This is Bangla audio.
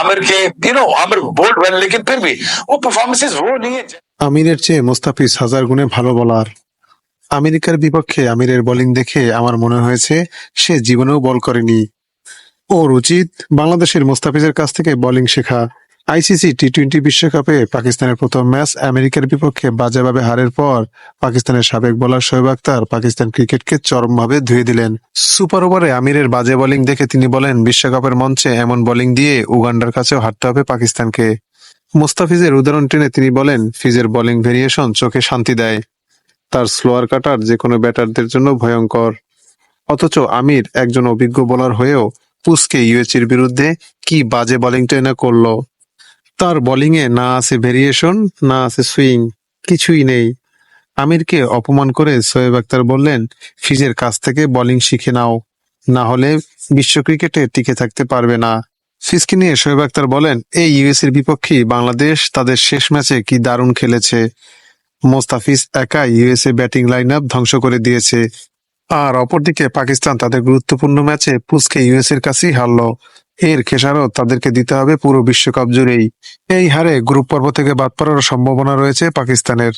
आमिर के यू नो आमिर बोल्ड बन लेकिन फिर भी वो परफॉर्मेंसेस वो नहीं है আমিরের চেয়ে মোস্তাফিজ হাজার গুণে ভালো বলার আমেরিকার বিপক্ষে আমিরের বোলিং দেখে আমার মনে হয়েছে সে জীবনেও বল করেনি ওর উচিত বাংলাদেশের মোস্তাফিজের কাছ থেকে বোলিং শেখা আইসিসি টি টোয়েন্টি বিশ্বকাপে পাকিস্তানের প্রথম ম্যাচ আমেরিকার বিপক্ষে বাজেভাবে হারের পর পাকিস্তানের সাবেক বোলার শোয়েব আক্তার পাকিস্তান ক্রিকেটকে চরমভাবে ধুয়ে দিলেন। সুপার ওভারে আমিরের বাজে বোলিং দেখে তিনি বলেন, বিশ্বকাপের মঞ্চে এমন বোলিং দিয়ে উগান্ডার কাছেও হারতে হবে পাকিস্তানকে। মুস্তাফিজের উদাহরণ টেনে তিনি বলেন, ফিজের বোলিং ভেরিয়েশন চোখে শান্তি দেয়। তার স্লোয়ার কাটার যে কোনো ব্যাটারদের জন্য ভয়ঙ্কর। অথচ আমির একজন অভিজ্ঞ বোলার হয়েও পুসকে ইউএচির বিরুদ্ধে কি বাজে বোলিংটাই না করল। তার বোলিংয়ে না আছে ভেরিয়েশন, না আছে সুইং, কিছুই নেই। আমিরকে অপমান করে সোয়েব আক্তার বললেন, ফিজের কাছ থেকে বোলিং শিখে নাও, না হলে বিশ্ব ক্রিকেটে টিকে থাকতে পারবে না। ফিজকে নিয়ে শোয়েব আক্তার বলেন, এই ইউএসের বিপক্ষে বাংলাদেশ তাদের শেষ ম্যাচে কি দারুণ খেলেছে। মোস্তাফিজ একাই ইউএসএ ব্যাটিং লাইন আপ ধ্বংস করে দিয়েছে। আর অপরদিকে পাকিস্তান তাদের গুরুত্বপূর্ণ ম্যাচে পুসকে ইউএস এর কাছেই হারলো। এর খেসারত তাদেরকে দিতে হবে পুরো বিশ্বকাপ জুড়েই। এই হারে গ্রুপ পর্ব থেকে বাদ পড়ার সম্ভাবনা রয়েছে পাকিস্তানের।